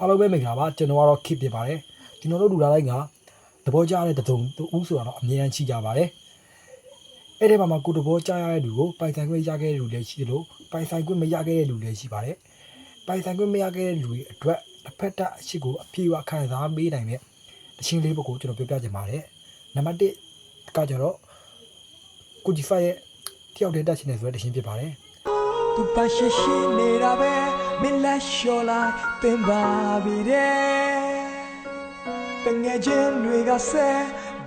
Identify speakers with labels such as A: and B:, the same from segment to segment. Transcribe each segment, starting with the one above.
A: အားလုံးပဲမင်္ဂလာပါကျွန်တော်ကတော့ keep ပြပါတယ်ကျွန်တော်တို့လူသားတိုင်းကသဘောကျတဲ့တုံတူဦးဆိုတာတော့အမြဲတမ်းရှိကြပါတယ်အဲ့ဒီမှာမှာကိုယ်သဘောကျရတဲ့လူကိုပိုင်ဆိုင်ခွင့်ရခဲ့တဲ့လူလည်းရှိသလိုပိုင်ဆိုင်ခွင့်မရခဲ့တဲ့လူလည်းရှိပါတယ်ပိုင်ဆိုင်ခွင့်မရခဲ့တဲ့လူတွေအတွက်တစ်ဖက်သက်အရှိကိုအပြည့်အဝခံစားပေးနိုင်တဲ့တခြင်းလေးပုဂ္ဂိုလ်ကျွန်တော်ပြောပြချင်ပါတယ်နံပါတ်1ကကြတော့ကိုဂျီဖာရဲ့တယောက်တည်းတက်ရှင်နေဆိုတဲ့တခြင်းဖြစ်ပါတယ်
B: သူပါရှိရှိနေတာပဲ မင်းလက်လျှော်လိုက်ပင်ပါပြီတဲ့တငယ်ချင်းတွေကဆဲ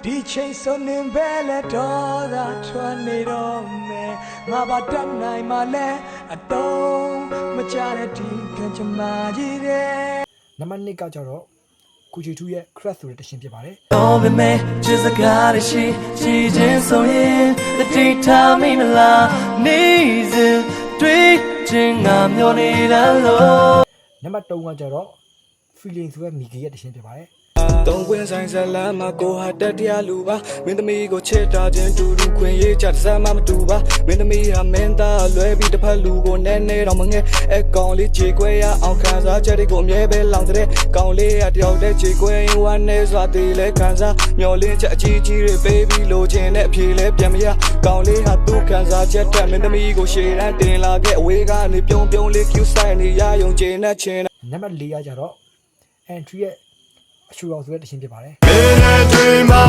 B: ဒီချိန်စုံနေပဲလက်တော်သာထွက်နေတော့မယ်ငါပါတတ်နိုင်မှလဲအတုံးမကြတဲ့ဒီကံချမကြီးတဲ့
A: နံပါတ်2ကကြတော့ကိုဂျီ2ရဲ့ crash ဆိုတဲ့တခြင်းဖြစ်ပါတယ်
B: တော့ပဲမဲချစ်စကားရရှိချီချင်းဆိုရင်တတိထားမိမလားနေစဉ်တွေ့ ချင်းငါမျောနေတာလို့
A: နံပါတ်3ကကြတော့ feeling ဆိုတဲ့မိဂီရဲ့တခြင်းဖြစ်ပါတယ်
C: တုံးကွင်းဆိုင်ဇလမ်းမှာကိုဟာတက်တရားလူပါမင်းသမီးကိုချစ်တာချင်းတူတူခွင်ရေးချတစ်စမ်းမှမတူပါမင်းသမီးဟာမင်းသားလွဲပြီးတစ်ဖက်လူကိုနဲနဲတော့မငဲအကောင်လေးခြေခွဲရအောင်ခံစားချက်တွေကိုအမြဲပဲလောင်တဲ့ကောင်လေးကတယောက်တည်းခြေခွဲရင်ဝမ်းနေစွာတည်လဲခံစားမျောလင်းချက်အကြီးကြီးတွေပေးပြီးလိုချင်တဲ့အဖြေလဲပြန်မရကောင်လေးဟာသူ့ခံစားချက်တက်မင်းသမီးကိုရှေ့တန်းတင်လာခဲ့အဝေးကနေပြုံးပြုံးလေး cute style နေရယုံချင်တဲ့ချင်း
A: နံပါတ်4ကကြတော့ entry ရဲ့ အရှူအောင်ဆိုတဲ့တခြင်းဖြစ်ပါတယ်
D: မင်းရဲ့တွေ့မှာ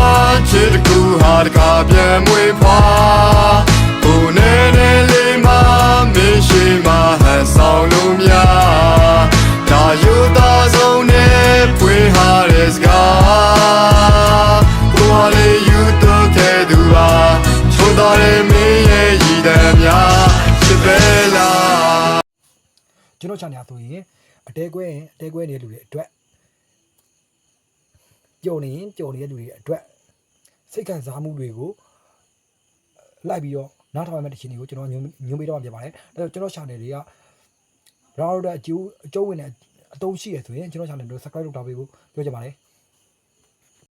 D: ချစ်တကူဟာတကားပြန်မွေးဖွာကိုနဲ့နဲ့လေးမှာမင်းရှိမှာဟန်ဆောင်လို့များဒါယူသားဆုံးနဲ့ပွေဟာရဲ့စကားကိုဟာလေးယူတော့တဲ့သူပါချိုးတော်ရဲ့မင်းရဲ့ရည်တမ်းများချစ်ပဲလား
A: ကျွန်တော် channel ဆိုရင်အတဲကွဲရင်အတဲကွဲနေတဲ့လူတွေအတွက် ကြုံနေရင်ကြုံနေတဲ့လူတွေအတွက်စိတ်ခံစားမှုတွေကိုလိုက်ပြီးတော့နားထောင်ရမယ့်တခြင်းတွေကိုကျွန်တော်ညွှန်ညွှန်ပေးတော့မှာဖြစ်ပါတယ်အဲတော့ကျွန်တော် channel တွေကရောတော့အကျိုးအကျိုးဝင်တဲ့အတုံးရှိရဆိုရင်ကျွန်တော် channel ကို subscribe လုပ်ထားပေးဖို့ပြောချင်ပါတယ်